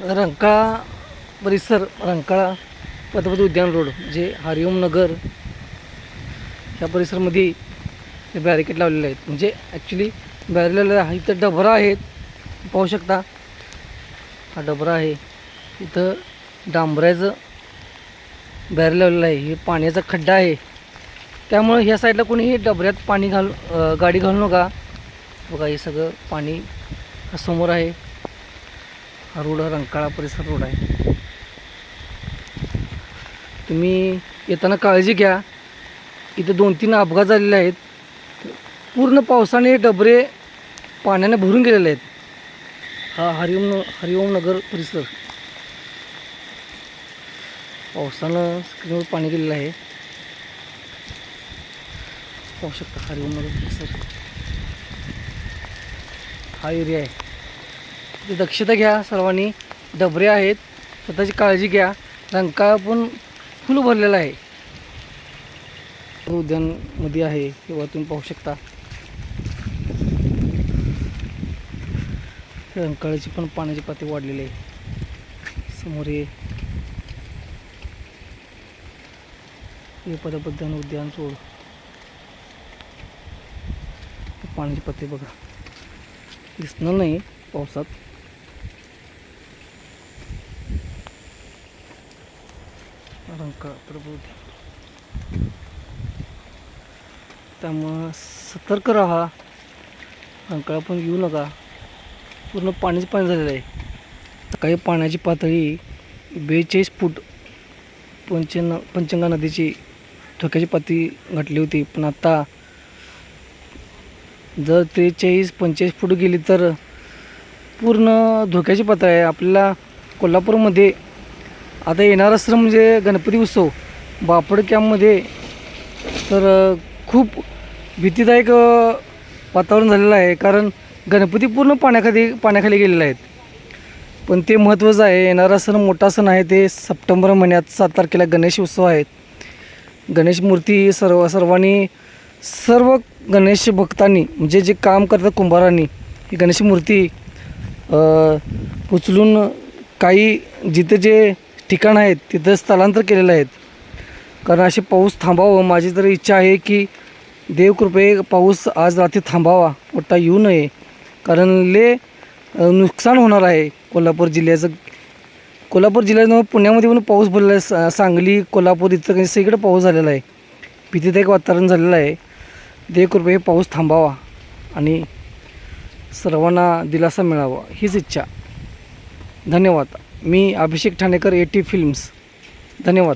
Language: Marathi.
रंकाळा परिसर रंकाळा पदपती उद्यान रोड जे हरिओम नगर ह्या परिसरमध्ये हे बॅरिकेड लावलेले आहेत. म्हणजे ॲक्च्युली बॅरिकेड लावलेलं आहे इथं डबरा आहेत. पाहू शकता हा डबरा आहे. इथं डांबऱ्याचं बॅरी लावलेलं आहे. हे पाण्याचा खड्डा आहे. त्यामुळं ह्या साईडला कोणीही डबऱ्यात पाणी घाल गाडी घालू नका. बघा हे सगळं पाणी समोर आहे. हा रोड हा रंकाळा परिसर रोड आहे. तुम्ही येताना काळजी घ्या. इथं दोन तीन अपघात झालेले आहेत. पूर्ण पावसाने डबरे पाण्याने भरून गेलेले आहेत. हा हरिओम हरिओम नगर परिसर. पावसानं स्क्रीनवर पाणी गेलेलं आहे. पाहू शकता हरिओम नगर परिसर. हा एरिया आहे. दक्षता घ्या सर्वांनी. डबरे आहेत स्वतःची काळजी घ्या. रंकाळा पण फुल भरलेला आहे. उद्यानमध्ये आहे किंवा तुम्ही पाहू शकता. रंकाळ्याची पण पाण्याची पातळी वाढलेली आहे. समोर हे. हे उद्यान सोड. पाण्याची पातळी बघा. दिसणार नाही पावसात. रंकाळा प्रबोध त्यामुळं सतर्क राहा रंकाळा पण येऊ नका पूर्ण पाणीच पाणी झालेलं आहे सकाळी पाण्याची पातळी बेचाळीस फूट पंचन पंचंगा नदीची धोक्याची पातळी घटली होती पण आता जर त्रेचाळीस पंचेचाळीस फूट गेली तर पूर्ण धोक्याची पातळी आहे. आपल्याला कोल्हापूरमध्ये आता येणार असं म्हणजे गणपती उत्सव. बापड कॅम्पमध्ये तर खूप भीतीदायक वातावरण झालेलं आहे. कारण गणपती पूर्ण पाण्याखाली पाण्याखाली गेलेले आहेत. पण ते महत्त्वाचं आहे. येणारा सण मोठा सण आहे. ते सप्टेंबर महिन्यात सात तारखेला गणेश उत्सव आहेत गणेश मूर्ती सर्व सर्वांनी सर्व गणेश भक्तांनी म्हणजे जे काम करतात कुंभारांनी ही गणेश मूर्ती उचलून काही जिथे जे ठिकाण आहेत तिथं स्थलांतर केलेलं आहेत. कारण असे पाऊस थांबावं माझी तर इच्छा आहे की देवकृपे पाऊस आज रात्री थांबावा मोठा येऊ नये. कारण ले नुकसान होणार आहे कोल्हापूर जिल्ह्याचं. कोल्हापूर जिल्ह्यात पुण्यामध्ये पण पाऊस पडलेला आहे सा- सांगली कोल्हापूर इथं काही सगळीकडे पाऊस झालेला आहे. भीतीदायक वातावरण झालेलं आहे. देवकृपे पाऊस थांबावा आणि सर्वांना दिलासा मिळावा हीच इच्छा. धन्यवाद. मी Abhishek Thanekar A T films धन्यवाद.